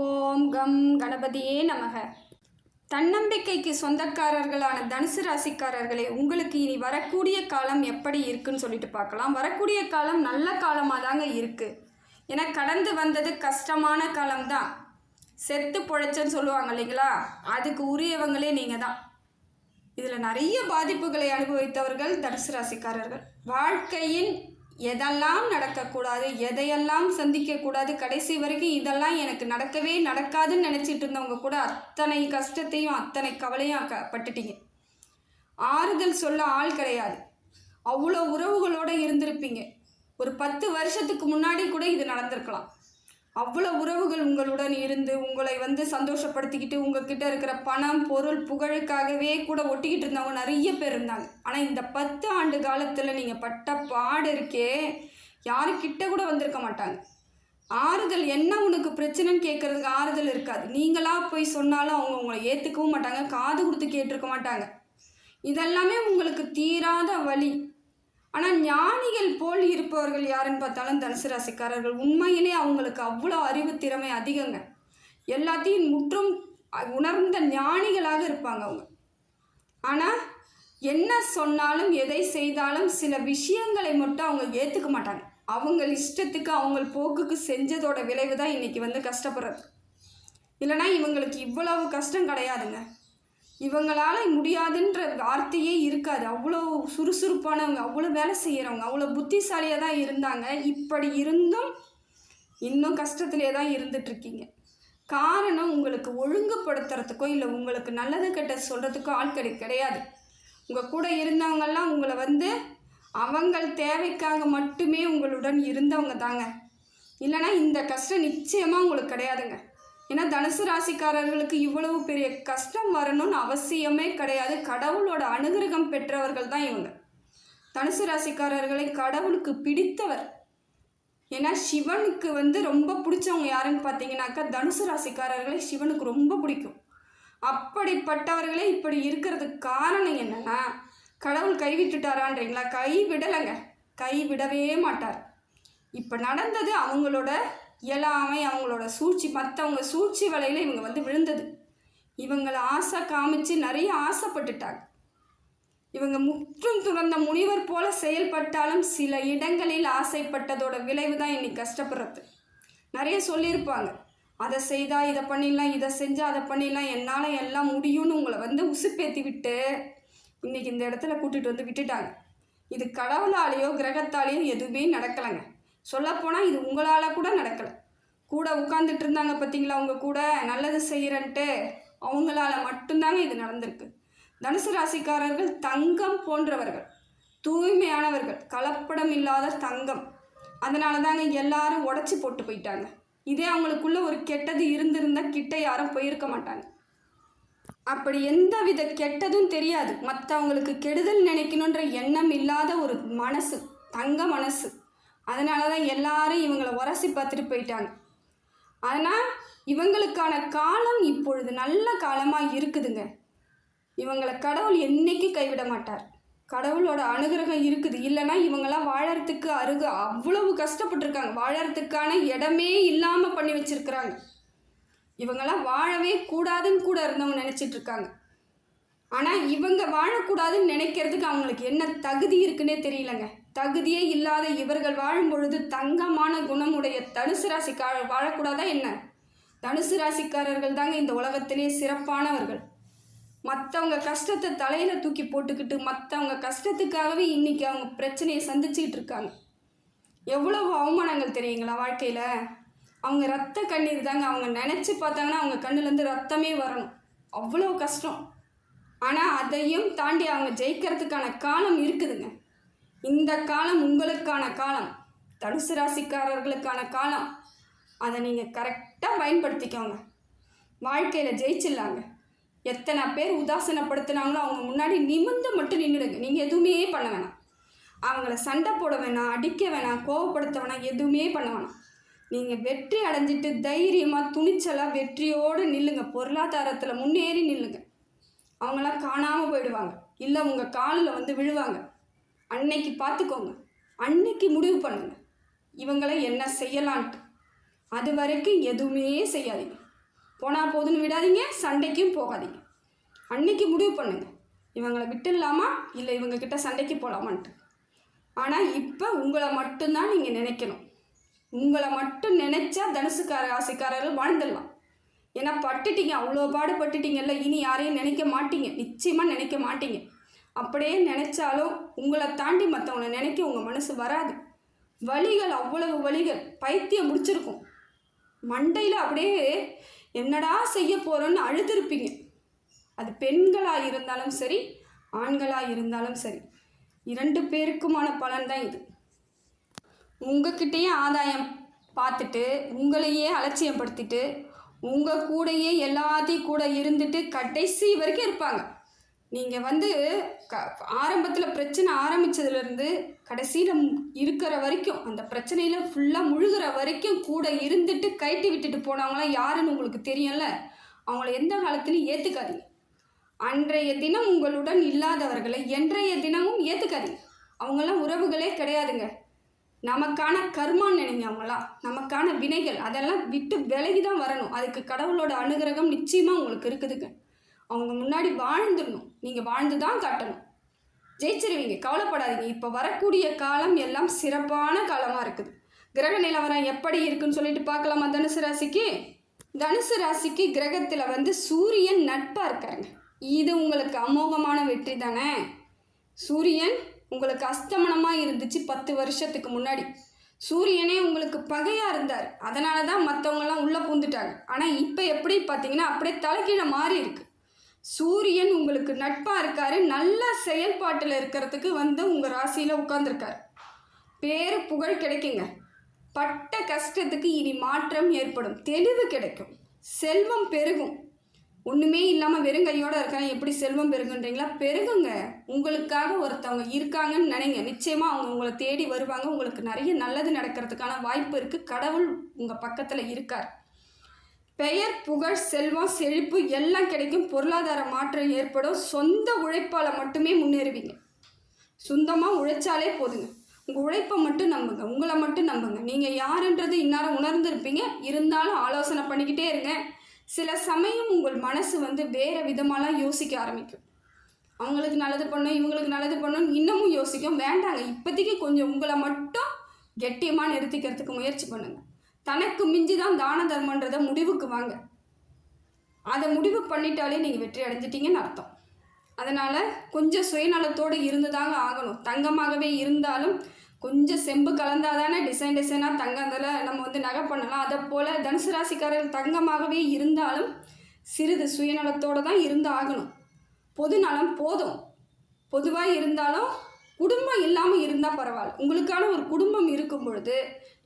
ஓம் come கணபதியே நமக. தன்னம்பிக்கைக்கு சொந்தக்காரர்களான தனுசு ராசிக்காரர்களே உங்களுக்கு இனி வரக்கூடிய காலம் எப்படி இருக்குன்னு சொல்லிட்டு பார்க்கலாம். வரக்கூடிய காலம் நல்ல காலமாக தாங்க இருக்குது ஏன்னா கடந்து வந்தது கஷ்டமான காலம்தான். செத்து பொழைச்சன்னு சொல்லுவாங்க இல்லைங்களா? அதுக்கு உரியவங்களே நீங்கள் தான் இதில் நிறைய பாதிப்புகளை அனுபவித்தவர்கள் தனுசு ராசிக்காரர்கள். வாழ்க்கையின் எதெல்லாம் நடக்கக்கூடாது எதையெல்லாம் சந்திக்கக்கூடாது கடைசி வரைக்கும் இதெல்லாம் எனக்கு நடக்கவே நடக்காதுன்னு நினச்சிட்டு இருந்தவங்க கூட அத்தனை கஷ்டத்தையும் அத்தனை கவலையும் க பட்டுட்டீங்க. ஆறுதல் சொல்ல ஆள் கிடையாது. அவ்வளோ உறவுகளோடு இருந்திருப்பீங்க. ஒரு பத்து வருஷத்துக்கு முன்னாடி கூட இது நடந்திருக்கலாம். அவ்வளோ உறவுகள் உங்களுடன் இருந்து உங்களை வந்து சந்தோஷப்படுத்திக்கிட்டு உங்ககிட்ட இருக்கிற பணம் பொருள் புகழுக்காகவே கூட ஒட்டிக்கிட்டு இருந்தவங்க நிறைய பேர் இருந்தாங்க. ஆனால் இந்த பத்து ஆண்டு காலத்தில் நீங்கள் பட்ட பாடு இருக்கே யாருக்கிட்ட கூட வந்திருக்க மாட்டாங்க. ஆறுதல் என்ன உனக்கு பிரச்சனைன்னு கேட்குறதுக்கு ஆறுதல் இருக்காது. நீங்களாக போய் சொன்னாலும் அவங்க உங்களை ஏற்றுக்கவும் மாட்டாங்க காது கொடுத்து கேட்டிருக்க மாட்டாங்க. இதெல்லாமே உங்களுக்கு தீராத வழி ஆனால் ஞானிகள் போல் இருப்பவர்கள் யாருன்னு பார்த்தாலும் தனுசு ராசிக்காரர்கள். உண்மையிலே அவங்களுக்கு அவ்வளோ அறிவு திறமை அதிகங்க. எல்லாத்தையும் முற்றும் உணர்ந்த ஞானிகளாக இருப்பாங்க அவங்க. ஆனால் என்ன சொன்னாலும் எதை செய்தாலும் சில விஷயங்களை மட்டும் அவங்க ஏற்றுக்க மாட்டாங்க. அவங்க இஷ்டத்துக்கு அவங்க போக்குக்கு செஞ்சதோட விளைவு தான் இன்றைக்கி வந்து கஷ்டப்படுறது. இல்லைனா இவங்களுக்கு இவ்வளவு கஷ்டம் கிடையாதுங்க. இவங்களால் முடியாதுன்ற வார்த்தையே இருக்காது. அவ்வளோ சுறுசுறுப்பானவங்க அவ்வளோ வேலை செய்கிறவங்க அவ்வளோ புத்திசாலியாக தான் இருந்தாங்க. இப்படி இருந்தும் இன்னும் கஷ்டத்திலே தான் இருந்துகிட்ருக்கீங்க காரணம் உங்களுக்கு ஒழுங்குபடுத்துறதுக்கோ இல்லை உங்களுக்கு நல்லது கெட்ட சொல்கிறதுக்கோ ஆள் கிடை கிடையாது. உங்கள் கூட இருந்தவங்கெல்லாம் உங்களை வந்து அவங்கள் தேவைக்காக மட்டுமே உங்களுடன் இருந்தவங்க தாங்க. இல்லைனா இந்த கஷ்டம் நிச்சயமாக உங்களுக்கு கிடையாதுங்க. ஏன்னா தனுசு ராசிக்காரர்களுக்கு இவ்வளவு பெரிய கஷ்டம் வரணும்னு அவசியமே கிடையாது. கடவுளோட அனுகிரகம் பெற்றவர்கள் தான் இவங்க. தனுசு ராசிக்காரர்களை கடவுளுக்கு பிடித்தவர். ஏன்னா சிவனுக்கு வந்து ரொம்ப பிடிச்சவங்க யாருன்னு பார்த்தீங்கன்னாக்கா தனுசு ராசிக்காரர்களை சிவனுக்கு ரொம்ப பிடிக்கும். அப்படிப்பட்டவர்களே இப்படி இருக்கிறதுக்கு காரணம் என்னென்னா கடவுள் கைவிட்டுட்டாரான்றீங்களா கை விடலைங்க. கை விடவே மாட்டார். இப்போ நடந்தது அவங்களோட இயலாமை அவங்களோட சூழ்ச்சி மற்றவங்க சூழ்ச்சி வலையில் இவங்க வந்து விழுந்தது. இவங்களை ஆசை காமிச்சு நிறைய ஆசைப்பட்டுட்டாங்க. இவங்க முற்றும் துறந்த முனிவர் போல செயல்பட்டாலும் சில இடங்களில் ஆசைப்பட்டதோட விளைவு தான் இன்னைக்கு கஷ்டப்படுறது. நிறைய சொல்லியிருப்பாங்க. அதை செய்தால் இதை பண்ணிடலாம் இதை செஞ்சால் அதை பண்ணிடலாம் என்னால் எல்லாம் முடியும்னு உங்களை வந்து உசுப்பேற்றி விட்டு இன்றைக்கி இந்த இடத்துல கூட்டிகிட்டு வந்து விட்டுட்டாங்க. இது கடவுளாலேயோ கிரகத்தாலேயோ எதுவுமே நடக்கலைங்க. சொல்லப்போனால் இது உங்களால் கூட நடக்கலை. கூட உட்காந்துட்டு இருந்தாங்க பார்த்தீங்களா அவங்க கூட? நல்லது செய்கிறன்ட்டு அவங்களால மட்டும்தாங்க இது நடந்திருக்கு. தனுசு ராசிக்காரர்கள் தங்கம் போன்றவர்கள் தூய்மையானவர்கள் கலப்படம் இல்லாத தங்கம். அதனால தாங்க எல்லாரும் உடச்சி போட்டு போயிட்டாங்க. இதே அவங்களுக்குள்ள ஒரு கெட்டது இருந்திருந்தால் கிட்ட யாரும் போயிருக்க மாட்டாங்க. அப்படி எந்த வித கெட்டதும் தெரியாது. மற்றவங்களுக்கு கெடுதல் நினைக்கணுன்ற எண்ணம் இல்லாத ஒரு மனசு தங்க மனசு. அதனால தான் எல்லாரும் இவங்களை உரசி பார்த்துட்டு போயிட்டாங்க. ஆனால் இவங்களுக்கான காலம் இப்பொழுது நல்ல காலமாக இருக்குதுங்க. இவங்களை கடவுள் என்றைக்கு கைவிட மாட்டார்? கடவுளோட அனுகிரகம் இருக்குது. இல்லைன்னா இவங்கெல்லாம் வாழறதுக்கு அருகு அவ்வளவு கஷ்டப்பட்டுருக்காங்க. வாழறதுக்கான இடமே இல்லாமல் பண்ணி வச்சுருக்குறாங்க. இவங்கெல்லாம் வாழவே கூடாதுன்னு கூட இருந்தவங்க நினச்சிட்டு இருக்காங்க. ஆனால் இவங்க வாழக்கூடாதுன்னு நினைக்கிறதுக்கு அவங்களுக்கு என்ன தகுதி இருக்குன்னே தெரியலங்க. தகுதியே இல்லாத இவர்கள் வாழும் பொழுது தங்கமான குணமுடைய தனுசு ராசிக்கார வாழக்கூடாதா என்ன? தனுசு ராசிக்காரர்கள் தாங்க இந்த உலகத்திலே சிறப்பானவர்கள். மற்றவங்க கஷ்டத்தை தலையில் தூக்கி போட்டுக்கிட்டு மற்றவங்க கஷ்டத்துக்காகவே இன்றைக்கி அவங்க பிரச்சனையை சந்திச்சுக்கிட்டு இருக்காங்க. எவ்வளவு அவமானங்கள் தெரியுங்களா வாழ்க்கையில்? அவங்க ரத்த கண்ணீர் தாங்க அவங்க நினச்சி பார்த்தாங்கன்னா அவங்க கண்ணுலேருந்து ரத்தமே வரணும். அவ்வளோ கஷ்டம். ஆனால் அதையும் தாண்டி அவங்க ஜெயிக்கிறதுக்கான காலம் இருக்குதுங்க. இந்த காலம் உங்களுக்கான காலம். தனுசு ராசிக்காரர்களுக்கான காலம். அதை நீங்கள் கரெக்டாக பயன்படுத்திக்கோங்க. வாழ்க்கையில் ஜெயிச்சிடலாங்க. எத்தனை பேர் உதாசனப்படுத்துனாங்களோ அவங்க முன்னாடி நிமிந்து மட்டும் நின்றுடுங்க நீங்கள் எதுவுமே பண்ண வேணாம். அவங்கள சண்டை போட வேணாம் அடிக்க வேணாம் கோவப்படுத்த வேணாம் எதுவுமே பண்ண வேணாம். நீங்கள் வெற்றி அடைஞ்சிட்டு தைரியமாக துணிச்சலாக வெற்றியோடு நில்லுங்க. பொருளாதாரத்தில் முன்னேறி நில்லுங்க. அவங்களாம் காணாமல் போயிடுவாங்க. இல்லை உங்கள் காலில் வந்து விழுவாங்க. அன்னைக்கு பார்த்துக்கோங்க. அன்னைக்கு முடிவு பண்ணுங்க. இவங்களை என்ன செய்யலான்ட்டு. அது வரைக்கும் எதுவுமே செய்யாதீங்க. போனால் போதுன்னு விடாதீங்க சண்டைக்கும் போகாதீங்க. அன்னைக்கு முடிவு பண்ணுங்க. இவங்களை விட்டுடலாமா? இல்லை இவங்கக்கிட்ட சண்டைக்கு போகலாமான்ட்டு ஆனால் இப்போ உங்களை மட்டும்தான் நீங்கள் நினைக்கணும். உங்களை மட்டும் நினச்சா தனுசுக்கார ராசிக்காரர்கள் வாழ்ந்துடலாம். ஏன்னா பட்டுட்டீங்க அவ்வளோ பாடுபட்டுட்டீங்கல்ல இனி யாரையும் நினைக்க மாட்டீங்க. நிச்சயமாக நினைக்க மாட்டீங்க. அப்படியே நினைச்சாலும் உங்களை தாண்டி மற்றவங்கள நினைக்க உங்கள் மனசு வராது. வலிகள் அவ்வளவு வலிகள். பைத்தியம் முடிச்சிருக்கும். மண்டையில் அப்படியே என்னடா செய்ய போகிறோன்னு அழுதுருப்பீங்க. அது பெண்களாக இருந்தாலும் சரி ஆண்களாக இருந்தாலும் சரி. இரண்டு பேருக்குமான பலன் தான் இது. உங்ககிட்டயே ஆதாயம் பார்த்துட்டு உங்களையே அலட்சியப்படுத்திட்டு உங்கள் கூடயே எல்லாத்தையும் கூட இருந்துட்டு கடைசி வரைக்கும் இருப்பாங்க. நீங்கள் வந்து க ஆரம்பத்தில் பிரச்சனை ஆரம்பித்ததுலேருந்து கடைசியில் இருக்கிற வரைக்கும் அந்த பிரச்சனையில் ஃபுல்லாக முழுகிற வரைக்கும் கூட இருந்துட்டு கைட்டி விட்டுட்டு போனவங்களாம் யாருன்னு உங்களுக்கு தெரியும்ல? அவங்கள எந்த காலத்துலையும் ஏற்றுக்காதீங்க அன்றைய தினம் உங்களுடன் இல்லாதவர்களை என்றைய தினமும் ஏற்றுக்காதீங்க அவங்களாம் உறவுகளே கிடையாதுங்க. நமக்கான கர்மான்னு நினைங்க அவங்களாம் நமக்கான வினைகள் அதெல்லாம் விட்டு விலகி தான் வரணும். அதுக்கு கடவுளோட அனுகிரகம் நிச்சயமாக உங்களுக்கு இருக்குதுங்க. அவங்க முன்னாடி வாழ்ந்துடணும். நீங்கள் வாழ்ந்து தான் காட்டணும். ஜெயிச்சிருவீங்க. கவலைப்படாதீங்க. இப்போ வரக்கூடிய காலம் எல்லாம் சிறப்பான காலமாக இருக்குது. கிரக நிலவரம் எப்படி இருக்குன்னு சொல்லிட்டு பார்க்கலாமா தனுசு ராசிக்கு? தனுசு ராசிக்கு கிரகத்தில் வந்து சூரியன் நட்பாக இருக்காருங்க. இது உங்களுக்கு அமோகமான வெற்றி தானே? சூரியன் உங்களுக்கு அஸ்தமனமாக இருந்துச்சு பத்து வருஷத்துக்கு முன்னாடி. சூரியனே உங்களுக்கு பகையாக இருந்தார். அதனால தான் மற்றவங்கெல்லாம் உள்ளே பூந்துட்டாங்க. ஆனால் இப்போ எப்படி பார்த்தீங்கன்னா அப்படியே தலைக்கீழே மாறி இருக்குது சூரியன் உங்களுக்கு நட்பாக இருக்காரு நல்ல செயல்பாட்டில் இருக்கிறதுக்கு வந்து உங்கள் ராசியில் உட்காந்துருக்கார் பேரு புகழ் கிடைக்குங்க. பட்ட கஷ்டத்துக்கு இனி மாற்றம் ஏற்படும் தெளிவு கிடைக்கும் செல்வம் பெருகும். ஒன்றுமே இல்லாமல் வெறுங்கையோடு இருக்காங்க எப்படி செல்வம் பெருகுன்றீங்களா? பெருகுங்க. உங்களுக்காக ஒருத்தவங்க இருக்காங்கன்னு நினைங்க. நிச்சயமாக அவங்க உங்களை தேடி வருவாங்க. உங்களுக்கு நிறைய நல்லது நடக்கிறதுக்கான வாய்ப்பு இருக்குது கடவுள் உங்கள் பக்கத்தில் இருக்கார். பெயர் புகழ் செல்வம் செழிப்பு எல்லாம் கிடைக்கும் பொருளாதார மாற்றம் ஏற்படும். சொந்த உழைப்பால் மட்டுமே முன்னேறுவீங்க. சொந்தமாக உழைச்சாலே போதுங்க. உங்கள் உழைப்பை மட்டும் நம்புங்க. உங்களை மட்டும் நம்புங்க. நீங்கள் யாருன்றது இந்நேரம் உணர்ந்திருப்பீங்க. இருந்தாலும் ஆலோசனை பண்ணிக்கிட்டே இருங்க. சில சமயம் உங்கள் மனசு வந்து வேறு விதமாலாம் யோசிக்க ஆரம்பிக்கும். அவங்களுக்கு நல்லது பண்ணும் இவங்களுக்கு நல்லது பண்ணும் இன்னமும் யோசிக்கும். வேண்டாங்க. இப்போதைக்கு கொஞ்சம் உங்களை மட்டும் கெட்டியமாக நிறுத்திக்கிறதுக்கு முயற்சி பண்ணுங்கள் தனக்கு மிஞ்சி தான் தான தர்மன்றத முடிவுக்கு வாங்க. அதை முடிவு பண்ணிட்டாலே நீங்கள் வெற்றி அடைஞ்சிட்டீங்கன்னு அர்த்தம். அதனால் கொஞ்சம் சுயநலத்தோடு இருந்து தாங்க ஆகணும். தங்கமாகவே இருந்தாலும் கொஞ்சம் செம்பு கலந்தால் தானே டிசைன் டிசைனாக தங்கத்தில் நம்ம வந்து நகை பண்ணலாம். அதை போல் தனுசு ராசிக்காரர்கள் தங்கமாகவே இருந்தாலும் சிறிது சுயநலத்தோடு தான் இருந்து ஆகணும். பொது நலம் போதும். பொதுவாக இருந்தாலும் குடும்பம் இல்லாமல் இருந்தால் பரவாயில்ல. உங்களுக்கான ஒரு குடும்பம் இருக்கும் பொழுது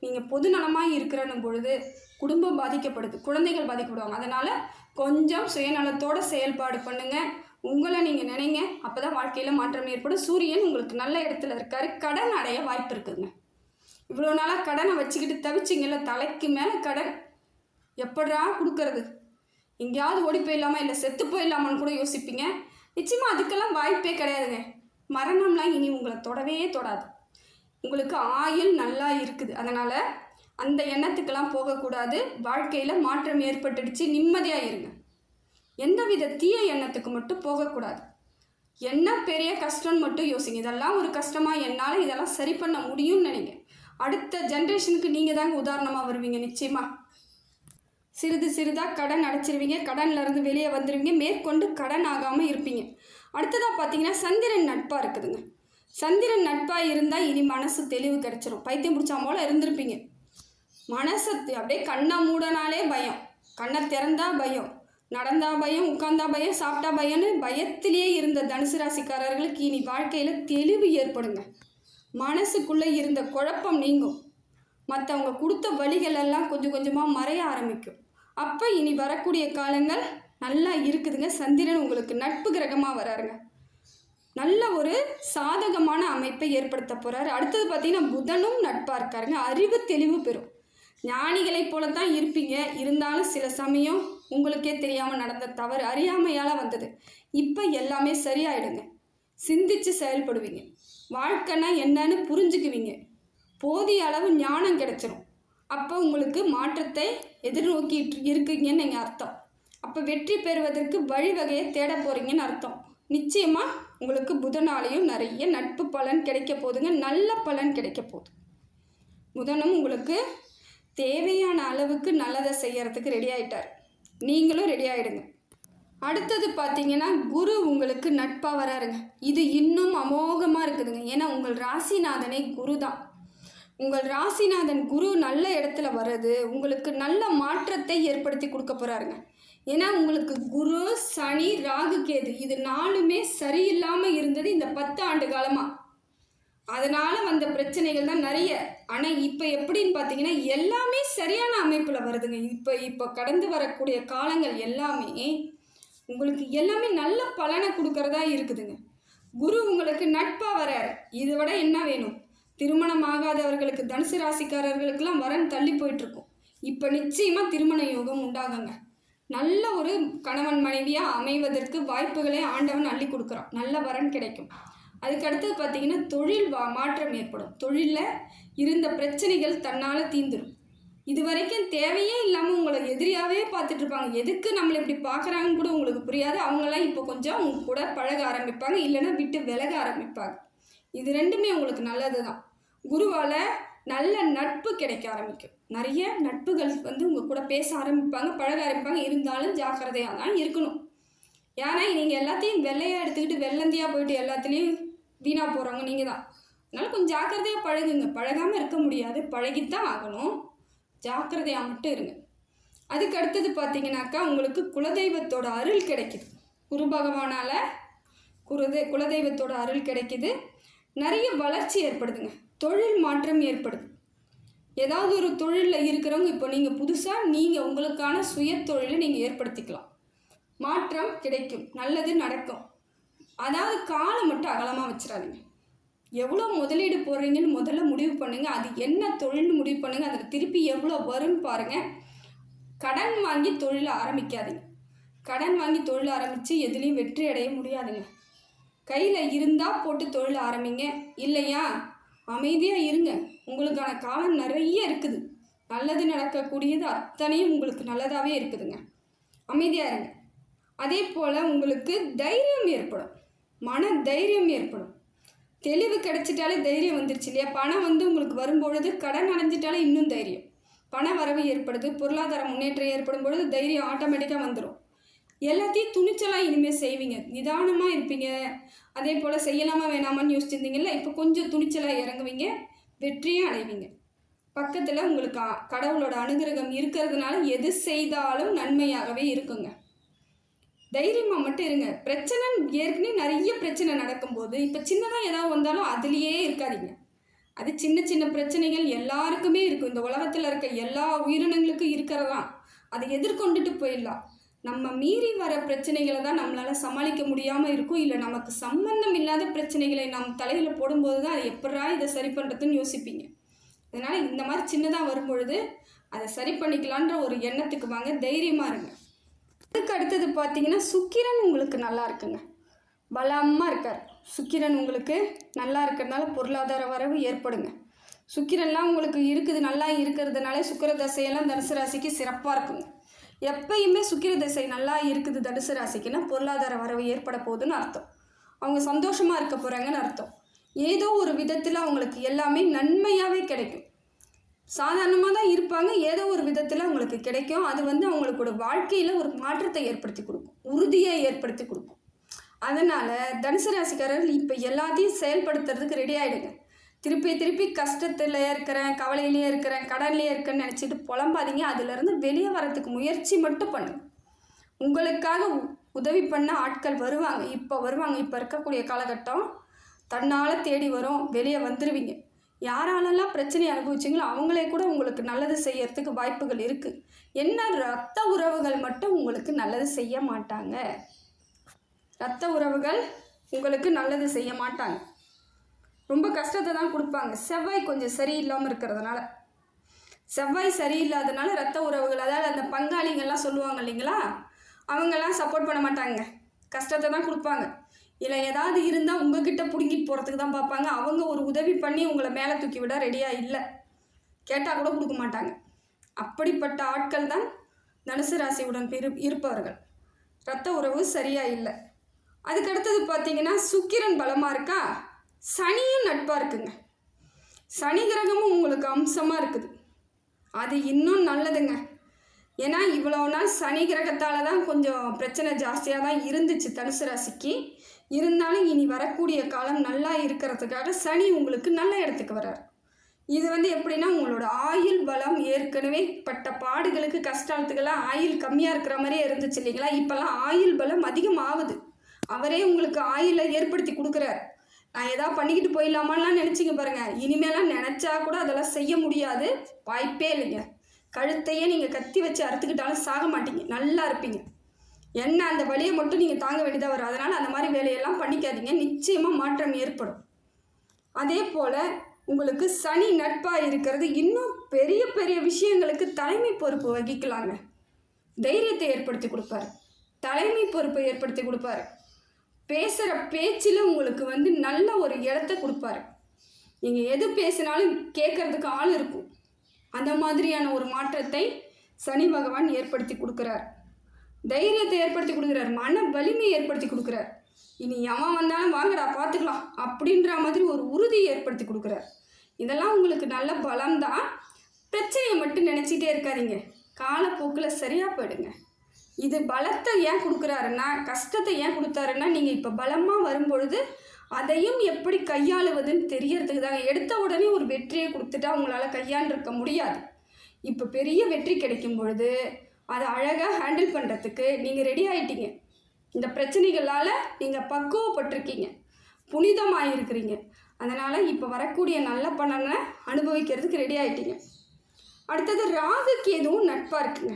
நீங்கள் பொது நலமாக இருக்கிறன்னும் பொழுது குடும்பம் பாதிக்கப்படுது குழந்தைகள் பாதிக்கப்படுவாங்க. அதனால் கொஞ்சம் சுயநலத்தோட செயல்பாடு பண்ணுங்கள் உங்களை நீங்கள் நினைங்க. அப்போ தான் வாழ்க்கையில் மாற்றம் ஏற்படும். சூரியன் உங்களுக்கு நல்ல இடத்துல இருக்காரு. கடன் அடைய வாய்ப்பு இருக்குதுங்க இவ்வளோ நாளாக கடனை வச்சுக்கிட்டு தவிச்சிங்கல்ல தலைக்கு மேலே கடன். எப்படா கொடுக்கறது? எங்கேயாவது ஓடி போயிடலாமா? இல்லை செத்து போயிடலாமான்னு கூட யோசிப்பீங்க. நிச்சயமாக அதுக்கெல்லாம் வாய்ப்பே கிடையாதுங்க. மரணம்லாம் இனி உங்களை தொடவே தொடாது. உங்களுக்கு ஆயுள் நல்லா இருக்குது. அதனால் அந்த எண்ணத்துக்கெல்லாம் போகக்கூடாது. வாழ்க்கையில் மாற்றம் ஏற்பட்டுடுச்சு. நிம்மதியாக இருங்க. எந்தவித தீய எண்ணத்துக்கு மட்டும் போகக்கூடாது. என்ன பெரிய கஷ்டம்னு மட்டும் யோசிங்க. இதெல்லாம் ஒரு கஷ்டமாக என்னால் இதெல்லாம் சரி பண்ண முடியும்னு நினைங்க. அடுத்த ஜென்ரேஷனுக்கு நீங்கள் தாங்க உதாரணமாக வருவீங்க நிச்சயமாக சிறிது சிறிதாக கடன் அடைச்சிருவீங்க. கடன்லேருந்து வெளியே வந்துடுவீங்க மேற்கொண்டு கடன் ஆகாமல் இருப்பீங்க. அடுத்ததாக பார்த்தீங்கன்னா சந்திரன் நட்பாக இருக்குதுங்க. சந்திரன் நட்பாக இருந்தால் இனி மனசு தெளிவு கிடைச்சிரும். பைத்தியம் பிடிச்சா போல இருந்திருப்பீங்க. மனசை அப்படியே கண்ணை மூடனாலே பயம். கண்ணை திறந்தா பயம். நடந்தா பயம் உட்கார்ந்தா பயம் சாப்பிட்டா பயம்னு பயத்திலேயே இருந்த தனுசு ராசிக்காரர்களுக்கு இனி வாழ்க்கையில் தெளிவு ஏற்படுங்க. மனசுக்குள்ளே இருந்த குழப்பம் நீங்கும். மற்றவங்க கொடுத்த வழிகள் எல்லாம் கொஞ்சம் கொஞ்சமாக மறைய ஆரம்பிக்கும். அப்போ இனி வரக்கூடிய காலங்கள் நல்லா இருக்குதுங்க. சந்திரன் உங்களுக்கு நட்பு கிரகமாக வராருங்க. நல்ல ஒரு சாதகமான அமைப்பை ஏற்படுத்த போகிறாரு அடுத்தது பார்த்தீங்கன்னா புதனும் நட்பாக இருக்காருங்க. அறிவு தெளிவு பெறும். ஞானிகளைப் போல தான் இருப்பீங்க. இருந்தாலும் சில சமயம் உங்களுக்கே தெரியாமல் நடந்த தவறு அறியாமையால் வந்தது. இப்போ எல்லாமே சரியாயிடுங்க. சிந்திச்சு செயல்படுவீங்க. வாழ்க்கைன்னா என்னன்னு புரிஞ்சுக்குவீங்க. போதிய அளவு ஞானம் கிடைச்சிரும். அப்போ உங்களுக்கு மாற்றத்தை எதிர்நோக்கிட்டு இருக்கீங்கன்னு நீங்கள் அர்த்தம். அப்போ வெற்றி பெறுவதற்கு வழிவகையை தேட போகிறீங்கன்னு அர்த்தம். நிச்சயமாக உங்களுக்கு புதனாலையும் நிறைய நட்பு பலன் கிடைக்க போகுதுங்க. நல்ல பலன் கிடைக்க போகுது. புதனும் உங்களுக்கு தேவையான அளவுக்கு நல்லதை செய்யறதுக்கு ரெடி ஆகிட்டார் நீங்களும் ரெடி ஆகிடுங்க அடுத்தது பார்த்தீங்கன்னா குரு உங்களுக்கு நட்பாக வராருங்க. இது இன்னும் அமோகமாக இருக்குதுங்க. ஏன்னா உங்கள் ராசிநாதனே குரு தான் உங்கள் ராசிநாதன் குரு நல்ல இடத்துல வர்றது உங்களுக்கு நல்ல மாற்றத்தை ஏற்படுத்தி கொடுக்க போகிறாருங்க ஏன்னா உங்களுக்கு குரு சனி ராகு கேது இது நாலுமே சரியில்லாமல் இருந்தது இந்த பத்து ஆண்டு காலமாக அதனால் வந்த பிரச்சனைகள் தான் நிறைய. ஆனால் இப்போ எப்படின்னு பார்த்தீங்கன்னா எல்லாமே சரியான அமைப்பில் வருதுங்க. இப்போ இப்போ கடந்து வரக்கூடிய காலங்கள் எல்லாமே உங்களுக்கு எல்லாமே நல்ல பலனை கொடுக்கறதா இருக்குதுங்க. குரு உங்களுக்கு நட்பாக வரார் இதை விட என்ன வேணும்? திருமணம் ஆகாதவர்களுக்கு தனுசு ராசிக்காரர்களுக்கெல்லாம் வரன் தள்ளி போயிட்டுருக்கும் இப்போ நிச்சயமாக திருமண யோகம் உண்டாகுங்க. நல்ல ஒரு கணவன் மனைவியாக அமைவதற்கு வாய்ப்புகளை ஆண்டவன் அள்ளி கொடுக்குறான். நல்ல வரன் கிடைக்கும். அதுக்கடுத்தது பார்த்திங்கன்னா தொழில் வா மாற்றம் ஏற்படும். தொழிலில் இருந்த பிரச்சனைகள் தன்னால் தீந்துடும் இது வரைக்கும் தேவையே இல்லாமல் உங்களை எதிரியாகவே பார்த்துட்டு இருப்பாங்க. எதுக்கு நம்மளை இப்படி பார்க்குறாங்கன்னு கூட உங்களுக்கு புரியாது. அவங்களாம் இப்போ கொஞ்சம் உங்க கூட பழக ஆரம்பிப்பாங்க. இல்லைன்னா விட்டு விலக ஆரம்பிப்பாங்க. இது ரெண்டுமே உங்களுக்கு நல்லது தான் குருவால் நல்ல நட்பு கிடைக்க ஆரம்பிக்கும். நிறைய நட்புகள் வந்து உங்கள் கூட பேச ஆரம்பிப்பாங்க பழக ஆரம்பிப்பாங்க. இருந்தாலும் ஜாக்கிரதையாக தான் இருக்கணும். ஏன்னா நீங்கள் எல்லாத்தையும் வெள்ளையாக எடுத்துக்கிட்டு வெள்ளந்தியாக போயிட்டு எல்லாத்துலேயும் வீணாக போகிறவங்க நீங்கள் தான். அதனால் கொஞ்சம் ஜாக்கிரதையாக பழகுங்க. பழகாமல் இருக்க முடியாது. பழகித்தான் ஆகணும். ஜாக்கிரதையாக மட்டும் இருங்க. அதுக்கு அடுத்தது பார்த்தீங்கன்னாக்கா உங்களுக்கு குலதெய்வத்தோட அருள் கிடைக்குது. குரு பகவானால் குருதே குலதெய்வத்தோட அருள் கிடைக்குது. நிறைய வளர்ச்சி ஏற்படுதுங்க. தொழில் மாற்றம் ஏற்படுது. ஏதாவது ஒரு தொழிலில் இருக்கிறவங்க இப்போ நீங்கள் புதுசாக நீங்கள் உங்களுக்கான சுய தொழிலை நீங்கள் ஏற்படுத்திக்கலாம். மாற்றம் கிடைக்கும். நல்லது நடக்கும். அதாவது காலம் மட்டும் அகலமாக வச்சிடாதீங்க. எவ்வளோ முதலீடு போடுறீங்கன்னு முதல்ல முடிவு பண்ணுங்கள் அது என்ன தொழில்னு முடிவு பண்ணுங்கள் அதில் திருப்பி எவ்வளோ வரும்னு பாருங்கள் கடன் வாங்கி தொழிலை ஆரம்பிக்காதீங்க. கடன் வாங்கி தொழில் ஆரம்பித்து எதுலேயும் வெற்றி அடைய முடியாதுங்க. கையில் இருந்தால் போட்டு தொழில் ஆரம்பிங்க. இல்லையா? அமைதியாக இருங்க. உங்களுக்கான காலம் நிறைய இருக்குது. நல்லது நடக்கக்கூடியது அத்தனையும் உங்களுக்கு நல்லதாகவே இருக்குதுங்க. அமைதியாக இருங்க. அதே போல் உங்களுக்கு தைரியம் ஏற்படும். மன தைரியம் ஏற்படும். தெளிவு கிடைச்சிட்டாலே தைரியம் வந்துருச்சு இல்லையா? பணம் வந்து உங்களுக்கு வரும்பொழுது கடன் அடைஞ்சிட்டாலே இன்னும் தைரியம். பண வரவு ஏற்படுது. பொருளாதார முன்னேற்றம் ஏற்படும் பொழுது தைரியம் ஆட்டோமேட்டிக்காக வந்துடும் எல்லாத்தையும் துணிச்சலாக இனிமேல் செய்வீங்க. நிதானமாக இருப்பீங்க. அதே போல் செய்யலாமா வேணாமான்னு யோசிச்சிருந்தீங்கல்ல இப்போ கொஞ்சம் துணிச்சலாக இறங்குவீங்க. வெற்றியும் அடைவீங்க. பக்கத்தில் உங்களுக்கு கடவுளோட அனுகிரகம் இருக்கிறதுனால எது செய்தாலும் நன்மையாகவே இருக்குங்க. தைரியமாக மட்டும் இருங்க. பிரச்சனை ஏற்கனவே நிறைய பிரச்சனை நடக்கும்போது இப்போ சின்னதாக ஏதாவது வந்தாலும் அதுலேயே இருக்காதீங்க. அது சின்ன சின்ன பிரச்சனைகள் எல்லாருக்குமே இருக்கும். இந்த உலகத்தில் இருக்க எல்லா உயிரினங்களுக்கும் இருக்கிறதான் அதை எதிர்கொண்டுட்டு போயிடலாம். நம்ம மீறி வர பிரச்சனைகளை தான் நம்மளால் சமாளிக்க முடியாமல் இருக்கும். இல்லை நமக்கு சம்பந்தம் இல்லாத பிரச்சனைகளை நம் தலையில் போடும்போது தான் அது எப்படா இதை சரி பண்ணுறதுன்னு யோசிப்பீங்க. அதனால் இந்த மாதிரி சின்னதாக வரும்பொழுது அதை சரி பண்ணிக்கலான்ற ஒரு எண்ணத்துக்கு வாங்க தைரியமாக இருங்க. அதுக்கு அடுத்தது பார்த்தீங்கன்னா சுக்கிரன் உங்களுக்கு நல்லா இருக்குங்க. பலமாக இருக்கார். சுக்கிரன் உங்களுக்கு நல்லா இருக்கிறதுனால பொருளாதார வரவு ஏற்படுங்க. சுக்கிரன்லாம் உங்களுக்கு இருக்குது நல்லா இருக்கிறதுனால சுக்கிர தசையெல்லாம் தனுசு ராசிக்கு சிறப்பாக இருக்குங்க. எப்பயுமே சுக்கிர திசை நல்லா இருக்குது தனுசு ராசிக்குன்னா பொருளாதார வரவு ஏற்பட போகுதுன்னு அர்த்தம். அவங்க சந்தோஷமாக இருக்க போகிறாங்கன்னு அர்த்தம். ஏதோ ஒரு விதத்தில் அவங்களுக்கு எல்லாமே நன்மையாகவே கிடைக்கும். சாதாரணமாக தான் இருப்பாங்க ஏதோ ஒரு விதத்தில் அவங்களுக்கு கிடைக்கும். அது வந்து அவங்களுக்கோட வாழ்க்கையில் ஒரு மாற்றத்தை ஏற்படுத்தி கொடுக்கும் உறுதியை ஏற்படுத்தி கொடுக்கும். அதனால் தனுசு ராசிக்காரர்கள் இப்போ எல்லாத்தையும் செயல்படுத்துறதுக்கு ரெடி ஆகிடுங்க திருப்பி திருப்பி கஷ்டத்தில் இருக்கிறேன் கவலையிலேயே இருக்கிறேன் கடன்லேயே இருக்கேன்னு நினச்சிட்டு புலம்பாதீங்க. அதுலேருந்து வெளியே வரத்துக்கு முயற்சி மட்டும் பண்ணுங்க உங்களுக்காக உதவி பண்ண ஆட்கள் வருவாங்க. இப்போ வருவாங்க. இப்போ இருக்கக்கூடிய காலகட்டம் தன்னால் தேடி வரும். வெளியே வந்துடுவீங்க யாராலெல்லாம் பிரச்சனை அனுபவிச்சிங்களோ அவங்களே கூட உங்களுக்கு நல்லது செய்யறதுக்கு வாய்ப்புகள் இருக்குது என்ன ரத்த உறவுகள் மட்டும் உங்களுக்கு நல்லது செய்ய மாட்டாங்க. ரத்த உறவுகள் உங்களுக்கு நல்லது செய்ய மாட்டாங்க. ரொம்ப கஷ்டத்தை தான் கொடுப்பாங்க. செவ்வாய் கொஞ்சம் சரியில்லாமல் இருக்கிறதுனால. செவ்வாய் சரியில்லாதனால ரத்த உறவுகள் அதாவது அந்த பங்காளிங்கள்லாம் சொல்லுவாங்க இல்லைங்களா? அவங்கெல்லாம் சப்போர்ட் பண்ண மாட்டாங்க. கஷ்டத்தை தான் கொடுப்பாங்க. இல்லை ஏதாவது இருந்தால் உங்ககிட்ட பிடுங்கிட்டு போகிறதுக்கு தான் பார்ப்பாங்க. அவங்க ஒரு உதவி பண்ணி உங்களை மேலே தூக்கி விட ரெடியாக இல்லை. கேட்டால் கூட கொடுக்க மாட்டாங்க. அப்படிப்பட்ட ஆட்கள் தான் தனுசு ராசியுடன் இரு இருப்பவர்கள். ரத்த உறவு சரியாக இல்லை. அதுக்கடுத்தது பார்த்தீங்கன்னா சுக்கிரன் பலமாக இருக்கா? சனியும் நட்பாக இருக்குங்க. சனி கிரகமும் உங்களுக்கு அம்சமாக இருக்குது. அது இன்னும் நல்லதுங்க. ஏன்னா இவ்வளோ நாள் சனி கிரகத்தால் தான் கொஞ்சம் பிரச்சனை ஜாஸ்தியாக தான் இருந்துச்சு தனுசு ராசிக்கு. இருந்தாலும் இனி வரக்கூடிய காலம் நல்லா இருக்கிறதுக்காக சனி உங்களுக்கு நல்ல இடத்துக்கு வரார் இது வந்து எப்படின்னா உங்களோட ஆயுள் பலம் ஏற்கனவே பட்ட பாடுகளுக்கு கஷ்டத்துக்கெல்லாம் ஆயுள் கம்மியாக இருக்கிற மாதிரியே இருந்துச்சு இல்லைங்களா? இப்போல்லாம் ஆயுள் பலம் அதிகமாகுது. அவரே உங்களுக்கு ஆயுளை ஏற்படுத்தி கொடுக்குறாரு. நான் எதாவது பண்ணிக்கிட்டு போயிடலாமான்லாம் நினச்சிங்க பாருங்கள் இனிமேலாம் நினச்சா கூட அதெல்லாம் செய்ய முடியாது. வாய்ப்பே இல்லைங்க. கழுத்தையே நீங்கள் கத்தி வச்சு அறுத்துக்கிட்டாலும் சாக மாட்டீங்க. நல்லா இருப்பீங்க. என்ன அந்த வழியை மட்டும் நீங்கள் தாங்க வேண்டியதாக வரும். அதனால் அந்த மாதிரி வேலையெல்லாம் பண்ணிக்காதீங்க. நிச்சயமாக மாற்றம் ஏற்படும். அதே போல் உங்களுக்கு சனி நட்பாக இருக்கிறது இன்னும் பெரிய பெரிய விஷயங்களுக்கு தலைமை பொறுப்பு வகிக்கலாங்க. தைரியத்தை ஏற்படுத்தி கொடுப்பாரு. தலைமை பொறுப்பை ஏற்படுத்தி கொடுப்பாரு. பேசுகிற பேச்சில் உங்களுக்கு வந்து நல்ல ஒரு இடத்த கொடுப்பாரு. நீங்கள் எது பேசினாலும் கேட்கறதுக்கு ஆள் இருக்கும். அந்த மாதிரியான ஒரு மாற்றத்தை சனி பகவான் ஏற்படுத்தி கொடுக்குறார். தைரியத்தை ஏற்படுத்தி கொடுக்குறார். மன வலிமையை ஏற்படுத்தி கொடுக்குறார். இனி எவன் வந்தாலும் வாங்கடா பார்த்துக்கலாம் அப்படின்ற மாதிரி ஒரு உறுதியை ஏற்படுத்தி கொடுக்குறார். இதெல்லாம் உங்களுக்கு நல்ல பலம்தான். பிரச்சனையை மட்டும் நினச்சிட்டே இருக்காதீங்க. காலப்போக்கில் சரியாக போயிடுங்க. இது பலத்தை ஏன் கொடுக்குறாருன்னா கஷ்டத்தை ஏன் கொடுத்தாருன்னா நீங்கள் இப்போ பலமாக வரும்பொழுது அதையும் எப்படி கையாளுவதுன்னு தெரியறதுக்கு தாங்க எடுத்த உடனே ஒரு வெற்றியை கொடுத்துட்டா உங்களால் கையாண்டிருக்க முடியாது. இப்போ பெரிய வெற்றி கிடைக்கும் பொழுது அதை அழகாக ஹேண்டில் பண்ணுறதுக்கு நீங்கள் ரெடி ஆகிட்டீங்க இந்த பிரச்சனைகளால் நீங்கள் பக்குவப்பட்டிருக்கீங்க. புனிதமாக இருக்கிறீங்க அதனால் இப்போ வரக்கூடிய நல்ல பலனை அனுபவிக்கிறதுக்கு ரெடி ஆகிட்டீங்க அடுத்தது ராகுக்கு எதுவும் நட்பாக இருக்குங்க.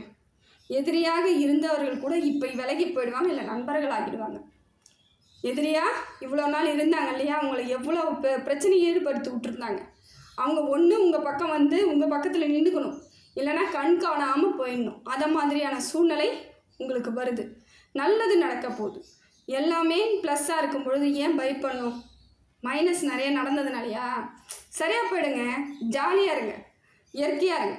எதிரியாக இருந்தவர்கள் கூட இப்போ விலகி போயிடுவாங்க இல்லை நண்பர்கள் ஆகிடுவாங்க எதிரியா இவ்வளோ நாள் இருந்தாங்க இல்லையா? அவங்களை எவ்வளோ பிரச்சனையை ஏற்படுத்தி விட்டுருந்தாங்க அவங்க ஒன்று உங்கள் பக்கம் வந்து உங்கள் பக்கத்தில் நின்றுக்கணும் இல்லைன்னா கண் காணாமல் போயிடணும். அதை மாதிரியான சூழ்நிலை உங்களுக்கு வருது. நல்லது நடக்க போகுது. எல்லாமே ப்ளஸ்ஸாக இருக்கும் பொழுது ஏன் பயப்படணும்? மைனஸ் நிறைய நடந்ததுனாலையா? சரியாக போயிடுங்க. ஜாலியாக இருங்க. இயற்கையாக இருங்க.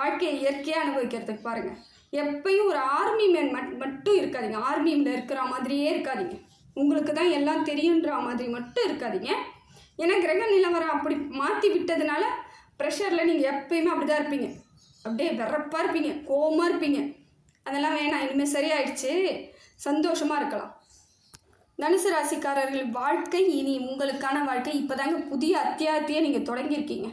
வாழ்க்கையை இயற்கையாக அனுபவிக்கிறதுக்கு பாருங்கள் எப்பயும் ஒரு ஆர்மி மேன் மட் மட்டும் இருக்காதீங்க. ஆர்மியில் இருக்கிற மாதிரியே இருக்காதீங்க. உங்களுக்கு தான் எல்லாம் தெரியுன்ற மாதிரி மட்டும் இருக்காதிங்க. ஏன்னா கிரக நிலவரம் அப்படி மாற்றி விட்டதுனால ப்ரெஷரில் நீங்கள் எப்பயுமே அப்படி தான் இருப்பீங்க. அப்படியே வெறப்பாக இருப்பீங்க. கோவமாக இருப்பீங்க. அதெல்லாம் வேணாம். இனிமேல் சரியாயிடுச்சு. சந்தோஷமாக இருக்கலாம். தனுசு ராசிக்காரர்கள் வாழ்க்கை இனி உங்களுக்கான வாழ்க்கை. இப்போதாங்க புதிய அத்தியாயத்தையே நீங்கள் தொடங்கியிருக்கீங்க.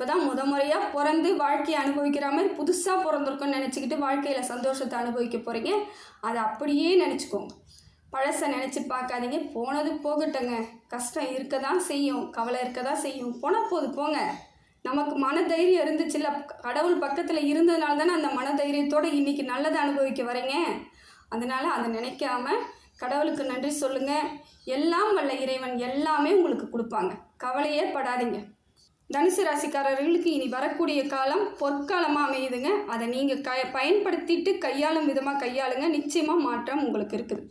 இப்போ தான் முத முறையாக பிறந்து வாழ்க்கையை அனுபவிக்கிற மாதிரி புதுசாக பிறந்திருக்கோன்னு நினச்சிக்கிட்டு வாழ்க்கையில் சந்தோஷத்தை அனுபவிக்க போகிறீங்க அதை அப்படியே நினச்சிக்கோங்க. பழசை நினச்சி பார்க்காதீங்க. போனது போகட்டுங்க. கஷ்டம் இருக்க தான் செய்யும். கவலை இருக்க தான் செய்யும். போனால் போது போங்க. நமக்கு மன தைரியம் இருந்துச்சுல்ல. கடவுள் பக்கத்தில் இருந்ததுனால தானே அந்த மன தைரியத்தோடு இன்றைக்கி நல்லதை அனுபவிக்க வரீங்க. அதனால் அதை நினைக்காம கடவுளுக்கு நன்றி சொல்லுங்கள் எல்லாம் வல்ல இறைவன் எல்லாமே உங்களுக்கு கொடுப்பாங்க. கவலையே படாதீங்க. தனுசு ராசிக்காரர்களுக்கு இனி வரக்கூடிய காலம் பொற்காலமாக அமையுதுங்க. அதை நீங்கள் க பயன்படுத்திட்டு கையாளும் விதமாக கையாளுங்க. நிச்சயமாக மாற்றம் உங்களுக்கு இருக்குது.